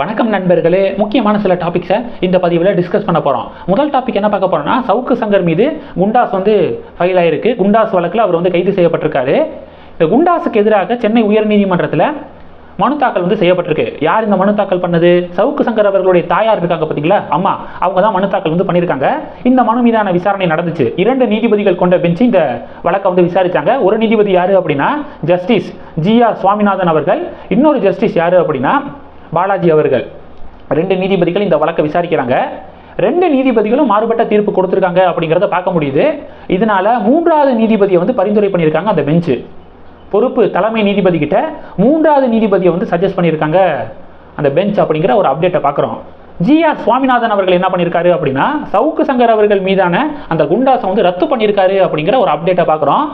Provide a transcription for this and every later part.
வணக்கம் நண்பர்களே. முக்கியமான சில டாபிக்ஸை இந்த பதிவில் டிஸ்கஸ் பண்ண போகிறோம் முதல் டாபிக் என்ன பார்க்க போகிறோம்னா சவுக்கு சங்கர் மீது குண்டாஸ் வந்து ஃபைல் ஆயிருக்கு. குண்டாஸ் வழக்கில் அவர் வந்து கைது செய்யப்பட்டிருக்காரு. இந்த குண்டாஸுக்கு எதிராக சென்னை உயர்நீதிமன்றத்தில் மனு தாக்கல் வந்து செய்யப்பட்டிருக்கு. யார் இந்த மனு தாக்கல் பண்ணது? சவுக்கு சங்கர் அவர்களுடைய தாயார் இருக்காங்க பார்த்தீங்களா அம்மா அவங்க தான் மனு தாக்கல் வந்து பண்ணியிருக்காங்க. இந்த மனு மீதான விசாரணை நடந்துச்சு. இரண்டு நீதிபதிகள் கொண்ட பெஞ்சு இந்த வழக்கை வந்து விசாரித்தாங்க ஒரு நீதிபதி யார் அப்படின்னா ஜஸ்டிஸ் ஜி ஆர் சுவாமிநாதன் அவர்கள். இன்னொரு ஜஸ்டிஸ் யார் அப்படின்னா பாலாஜி அவர்கள். ரெண்டு நீதிபதிகள் இந்த வழக்கை விசாரிக்கிறாங்க. ரெண்டு நீதிபதிகளும் மாறுபட்ட தீர்ப்பு கொடுத்துருக்காங்க அப்படிங்கிறத பார்க்க முடியுது. இதனால மூன்றாவது நீதிபதியை வந்து பரிந்துரை பண்ணியிருக்காங்க அந்த பெஞ்சு. பொறுப்பு தலைமை நீதிபதி கிட்ட மூன்றாவது நீதிபதியை வந்து சஜஸ்ட் பண்ணியிருக்காங்க அந்த பெஞ்ச் அப்படிங்கிற ஒரு அப்டேட்டை பார்க்குறோம். ஜி ஆர் சுவாமிநாதன் அவர்கள் என்ன பண்ணியிருக்காரு அப்படின்னா சவுக்கு சங்கர் அவர்கள் மீதான அந்த குண்டாசை வந்து ரத்து பண்ணியிருக்காரு அப்படிங்கிற ஒரு அப்டேட்டை பார்க்குறோம்.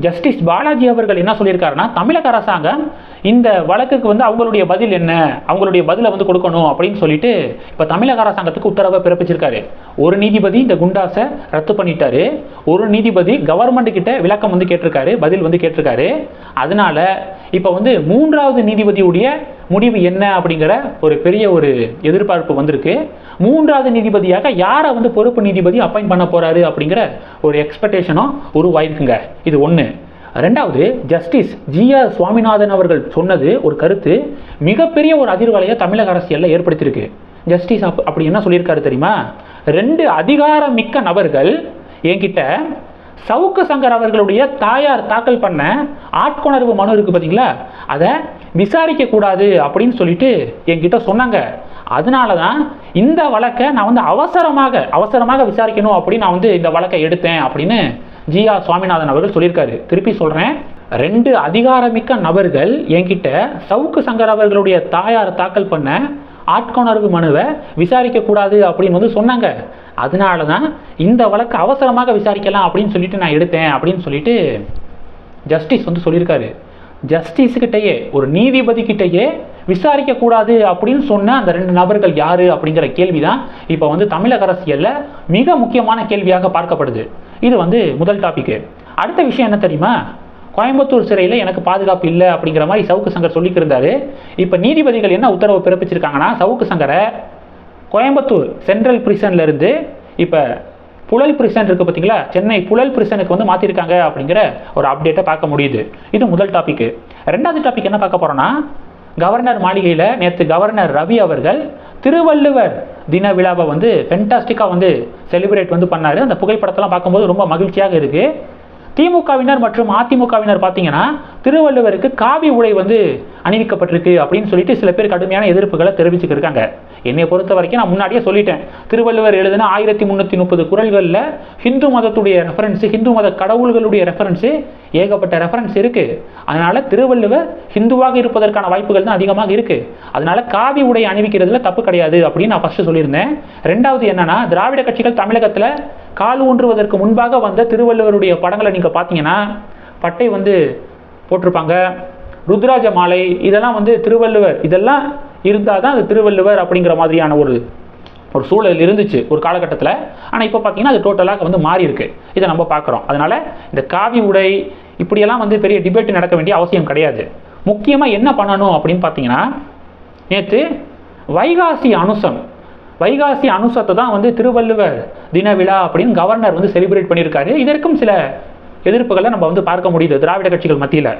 ஜஸ்டிஸ் பாலாஜி அவர்கள் என்ன சொல்லியிருக்காருன்னா தமிழக அரசாங்கம் இந்த வழக்குக்கு வந்து அவங்களுடைய பதில் என்ன? அவங்களுடைய பதிலை வந்து கொடுக்கணும் அப்படின்னு சொல்லிட்டு இப்போ தமிழக அரசாங்கத்துக்கு உத்தரவை பிறப்பிச்சிருக்காரு. ஒரு நீதிபதி இந்த குண்டாஸை ரத்து பண்ணிட்டாரு. ஒரு நீதிபதி கவர்மெண்ட் கிட்ட விளக்கம் வந்து கேட்டிருக்காரு பதில் வந்து கேட்டிருக்காரு. அதனால இப்போ வந்து மூன்றாவது நீதிபதியுடைய முடிவு என்ன அப்படிங்கிற ஒரு பெரிய ஒரு எதிர்பார்ப்பு வந்திருக்கு. மூன்றாவது நீதிபதியாக யாரை வந்து பொறுப்பு நீதிபதி அப்பாயிண்ட் பண்ண போறாரு அப்படிங்கிற ஒரு எக்ஸ்பெக்டேஷனும் உருவாயிருக்குங்க. இது ஒன்று ரெண்டாவது ஜஸ்டிஸ் ஜி ஆர் சுவாமிநாதன் அவர்கள் சொன்னது ஒரு கருத்து மிகப்பெரிய ஒரு அதிர்வலையை தமிழக அரசியலில் ஏற்படுத்தியிருக்கு. ஜஸ்டிஸ் அப் அப்படி என்ன சொல்லியிருக்காரு தெரியுமா? ரெண்டு அதிகாரமிக்க நபர்கள் என்கிட்ட சவுக்கு சங்கர் அவர்களுடைய தாயார் தாக்கல் பண்ண ஆட்கொணர்வு மனு இருக்கு பார்த்தீங்களா அதை விசாரிக்க கூடாது அப்படின்னு சொல்லிட்டு என்கிட்ட சொன்னாங்க. அதனால தான் இந்த வழக்கை நான் வந்து அவசரமாக அவசரமாக விசாரிக்கணும் அப்படின்னு நான் வந்து இந்த வழக்கை எடுத்தேன் அப்படின்னு ஜி ஆர் சுவாமிநாதன் அவர்கள் சொல்லியிருக்காரு. திருப்பி சொல்கிறேன் ரெண்டு அதிகாரமிக்க நபர்கள் என்கிட்ட சவுக்கு சங்கர் அவர்களுடைய தாயார் தாக்கல் பண்ண ஆட்கொணர்வு மனுவை விசாரிக்கக்கூடாது அப்படின்னு வந்து சொன்னாங்க. அதனால தான் இந்த வழக்கு அவசரமாக விசாரிக்கலாம் அப்படின்னு சொல்லிட்டு நான் எடுத்தேன் அப்படின்னு சொல்லிட்டு ஜஸ்டிஸ் வந்து சொல்லியிருக்காரு. ஜஸ்டிஸுக்கிட்டேயே ஒரு நீதிபதிக்கிட்டேயே விசாரிக்கக்கூடாது அப்படின்னு சொன்ன அந்த ரெண்டு நபர்கள் யார் அப்படிங்கிற கேள்வி தான் இப்போ வந்து தமிழக அரசியலில் மிக முக்கியமான கேள்வியாக பார்க்கப்படுது. இது வந்து முதல் டாபிக்கு அடுத்த விஷயம் என்ன தெரியுமா? கோயம்புத்தூர் சிறையில் எனக்கு பாதுகாப்பு இல்லை அப்படிங்கிற மாதிரி சவுக்கு சங்கர் சொல்லிட்டு இருந்தாரு. இப்போ நீதிபதிகள் என்ன உத்தரவு பிறப்பிச்சிருக்காங்கன்னா சவுக்கு சங்கரை கோயம்புத்தூர் சென்ட்ரல் பிரிசன்ல இருந்து இப்போ புழல் பிரிசன் இருக்குது பார்த்தீங்களா சென்னை புழல் பிரிசனுக்கு வந்து மாற்றிருக்காங்க அப்படிங்கிற ஒரு அப்டேட்டை பார்க்க முடியுது. இது முதல் டாப்பிக்கு ரெண்டாவது டாபிக் என்ன பார்க்க போகிறோன்னா கவர்னர் மாளிகையில் நேற்று கவர்னர் ரவி அவர்கள் திருவள்ளுவர் தின விழாவை வந்து ஃபென்டாஸ்டிக்காக வந்து செலிப்ரேட் வந்து பண்ணாரு. அந்த புகைப்படத்தெல்லாம் பார்க்கும்போது ரொம்ப மகிழ்ச்சியாக இருக்குது திமுகவினர் மற்றும் அதிமுகவினர் பார்த்தீங்கன்னா திருவள்ளுவருக்கு காவி உடை வந்து அணிவிக்கப்பட்டிருக்கு அப்படின்னு சொல்லிட்டு சில பேர் கடுமையான எதிர்ப்புகளை தெரிவிச்சுக்கிருக்காங்க. என்னை பொறுத்த வரைக்கும் நான் முன்னாடியே சொல்லிட்டேன். திருவள்ளுவர் எழுதின ஆயிரத்தி முந்நூற்றி முப்பது குரல்களில் ஹிந்து மதத்துடைய ரெஃபரன்ஸு ஹிந்து மத கடவுள்களுடைய ரெஃபரன்ஸு ஏகப்பட்ட ரெஃபரன்ஸ் இருக்குது அதனால் திருவள்ளுவர் ஹிந்துவாக இருப்பதற்கான வாய்ப்புகள் தான் அதிகமாக இருக்குது அதனால் காவி உடை அணிவிக்கிறதுல தப்பு கிடையாது அப்படின்னு நான் ஃபஸ்ட்டு சொல்லியிருந்தேன். ரெண்டாவது என்னன்னா திராவிட கட்சிகள் தமிழகத்தில் கால் ஊன்றுவதற்கு முன்பாக வந்த திருவள்ளுவருடைய படங்களை நீங்கள் பார்த்தீங்கன்னா பட்டை வந்து போட்டிருப்பாங்க. ருத்ராஜ மாலை இதெல்லாம் வந்து திருவள்ளுவர் இதெல்லாம் இருந்தால் தான் அது திருவள்ளுவர் அப்படிங்கிற மாதிரியான ஒரு ஒரு சூழல் இருந்துச்சு ஒரு காலகட்டத்தில். ஆனால் இப்போ பார்த்தீங்கன்னா அது டோட்டலாக வந்து மாறி இருக்கு. இதை நம்ம பார்க்குறோம். அதனால் இந்த காவி உடை இப்படியெல்லாம் வந்து பெரிய டிபேட் நடக்க வேண்டிய அவசியம் கிடையாது. முக்கியமாக என்ன பண்ணணும் அப்படின்னு பார்த்தீங்கன்னா நேற்று வைகாசி அனுசம் வைகாசி அனுசத்தை தான் வந்து திருவள்ளுவர் தின விழா அப்படின்னு கவர்னர் வந்து செலிப்ரேட் பண்ணியிருக்காரு. இதற்கும் சில எதிர்ப்புகளை நம்ம வந்து பார்க்க முடியுது திராவிட கட்சிகள் மத்தியில்.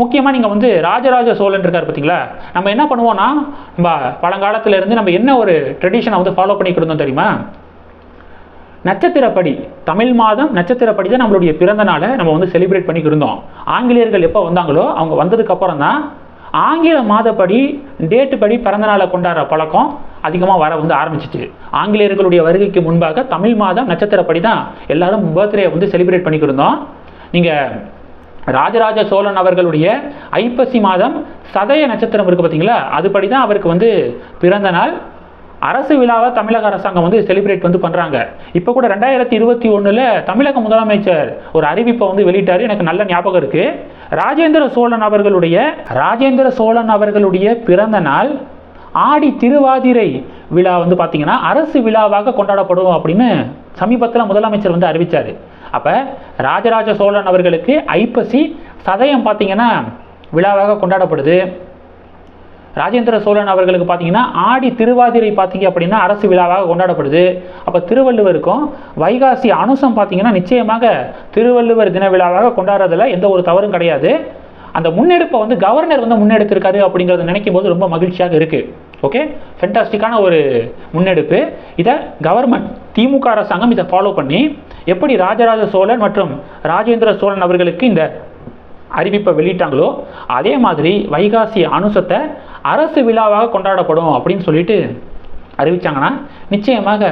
முக்கியமாக நீங்கள் வந்து ராஜராஜ சோழன் இருக்கார் பார்த்தீங்களா? நம்ம என்ன பண்ணுவோம்னா நம்ம பழங்காலத்திலேருந்து நம்ம என்ன ஒரு ட்ரெடிஷனை வந்து ஃபாலோ பண்ணிக்கிட்டு இருந்தோம் தெரியுமா? நட்சத்திரப்படி தமிழ் மாதம் நட்சத்திரப்படி தான் நம்மளுடைய பிறந்த நாளை நம்ம வந்து செலிப்ரேட் பண்ணிட்டு இருந்தோம். ஆங்கிலேயர்கள் எப்போ வந்தாங்களோ அவங்க வந்ததுக்கப்புறம் தான் ஆங்கில மாதப்படி டேட்டு படி பிறந்த நாளை கொண்டாடுற பழக்கம் அதிகமாக வர வந்து ஆரம்பிச்சிச்சு. ஆங்கிலேயர்களுடைய வருகைக்கு முன்பாக தமிழ் மாதம் நட்சத்திரப்படி தான் எல்லாரும் பர்த்டே வந்து செலிப்ரேட் பண்ணிக்கிருந்தோம். நீங்கள் ராஜராஜ சோழன் அவர்களுடைய ஐப்பசி மாதம் சதய நட்சத்திரம் இருக்குது பார்த்தீங்களா அதுபடி தான் அவருக்கு வந்து பிறந்த நாள். அரசு விழாவை தமிழக அரசாங்கம் வந்து செலிப்ரேட் வந்து பண்ணுறாங்க இப்போ கூட ரெண்டாயிரத்தி இருபத்தி ஒன்றில் தமிழக முதலமைச்சர் ஒரு அறிவிப்பை வந்து வெளியிட்டார். எனக்கு நல்ல ஞாபகம் இருக்குது ராஜேந்திர சோழன் அவர்களுடைய ராஜேந்திர சோழன் அவர்களுடைய பிறந்த நாள் ஆடி திருவாதிரை விழா வந்து பார்த்தீங்கன்னா அரசு விழாவாக கொண்டாடப்படும் அப்படின்னு சமீபத்தில் முதலமைச்சர் வந்து அறிவிச்சார். அப்போ ராஜராஜ சோழன் அவர்களுக்கு ஐப்பசி சதயம் பார்த்தீங்கன்னா விழாவாக கொண்டாடப்படுது. ராஜேந்திர சோழன் அவர்களுக்கு பார்த்தீங்கன்னா ஆடி திருவாதிரை பார்த்தீங்க அப்படின்னா அரசு விழாவாக கொண்டாடப்படுது. அப்போ திருவள்ளுவருக்கும் வைகாசி அனுசம் பார்த்தீங்கன்னா நிச்சயமாக திருவள்ளுவர் தின விழாவாக கொண்டாடுறதுல எந்த ஒரு தவறும் கிடையாது. அந்த முன்னெடுப்பை வந்து கவர்னர் வந்து முன்னெடுத்திருக்காரு அப்படிங்கிறத நினைக்கும் போது ரொம்ப மகிழ்ச்சியாக இருக்குது ஓகே ஃபென்டாஸ்டிக்கான ஒரு முன்னெடுப்பு. இதை கவர்மெண்ட் திமுக அரசாங்கம் இதை ஃபாலோ பண்ணி எப்படி ராஜராஜ சோழன் மற்றும் ராஜேந்திர சோழன் அவர்களுக்கு இந்த அறிவிப்பை வெளியிட்டாங்களோ அதே மாதிரி வைகாசி அனுசத்தை அரசு விழாவாக கொண்டாடப்படும் அப்படின்னு சொல்லிட்டு அறிவிச்சாங்கன்னா நிச்சயமாக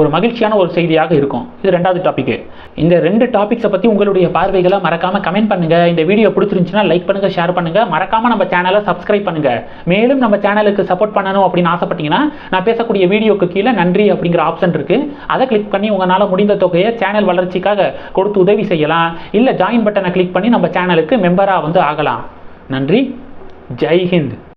ஒரு மகிழ்ச்சியான ஒரு செய்தியாக இருக்கும். இது ரெண்டாவது டாபிக் இந்த ரெண்டு டாபிக்ஸை பற்றி உங்களுடைய பார்வைகளை மறக்காமல் கமெண்ட் பண்ணுங்கள் இந்த வீடியோ பிடிச்சிருந்துச்சுன்னா லைக் பண்ணுங்கள் ஷேர் பண்ணுங்கள் மறக்காமல் நம்ம சேனலை சப்ஸ்கிரைப் பண்ணுங்கள் மேலும் நம்ம சேனலுக்கு சப்போர்ட் பண்ணணும் அப்படின்னு ஆசைப்பட்டீங்கன்னா நான் பேசக்கூடிய வீடியோக்கு கீழே நன்றி அப்படிங்கிற ஆப்ஷன் இருக்குது அதை கிளிக் பண்ணி உங்களால் முடிந்த தொகையை சேனல் வளர்ச்சிக்காக கொடுத்து உதவி செய்யலாம். இல்லை ஜாயின் பட்டனை கிளிக் பண்ணி நம்ம சேனலுக்கு மெம்பராக வந்து ஆகலாம். நன்றி. ஜெய்ஹிந்த்